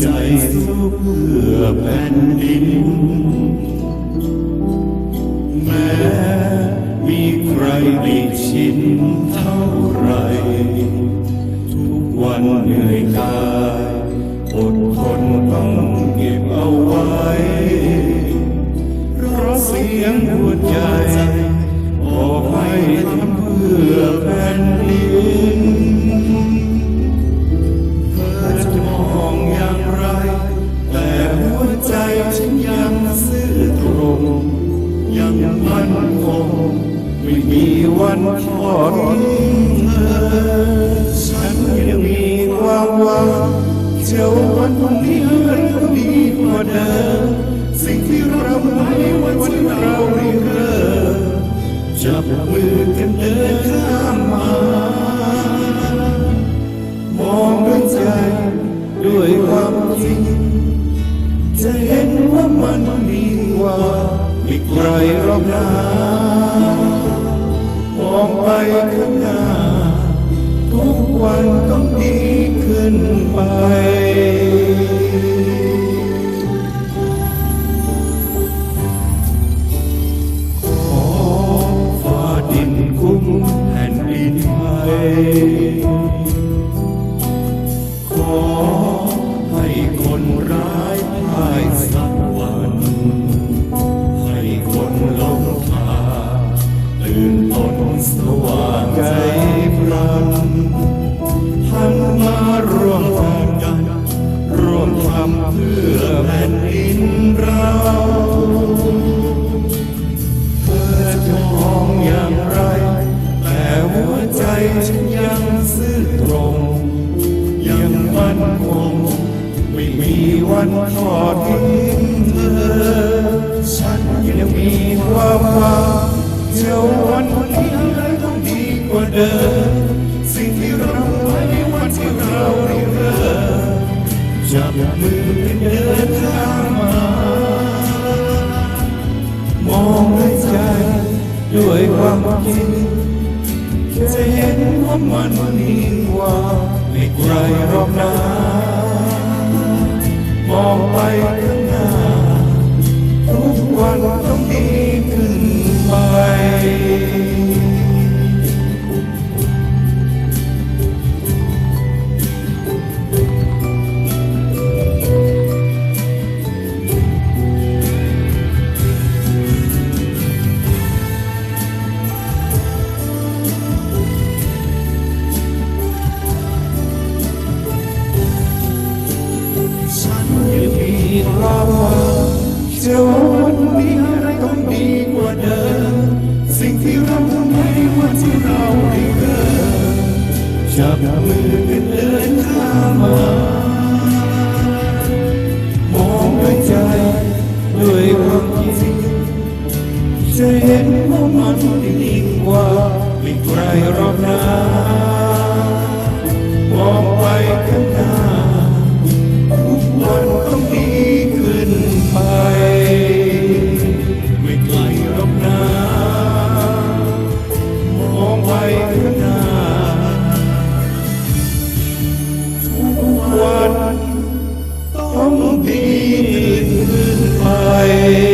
ใจสู้เพื่อแผ่นดิน แม้มีใครดีชินเท่าไร ทุกวันเหนื่อยกายอดทนต้องเก็บเอาไว้เพราะเสียงหัวใจ ว่าวันนี้มันต้องดีกว่าเดิมสิ่งที่เราไม่วันที่เราได้เริ่มจับมือกันเดินข้ามมามองด้วยใจด้วยความจริง จะเห็นว่ามันดีกว่าไม่ไกลหรอกนะมองไปข้างหน้า ทุกวันต้องดีขึ้นไป ไม่มีวันทอดทิ้งเธอฉันยังมีความหวังเชื่อวันวันนี้อะไรต้องดีกว่าเดิมสิ่งที่เราไม่วันที่เราได้เริ่มจับมือกันเดินข้ามมามองด้วยใจด้วยความจริงจะเห็นว่ามันดีกว่าไม่ไกลรอกนะ มองไปข้างหน้าทุกวัน จับมือกันเดินข้ามมามองด้วยใจด้วยความจริงจะเห็นว่ามันดีกว่าไม่ไกลรอกนะมองไปข้างหน้า life.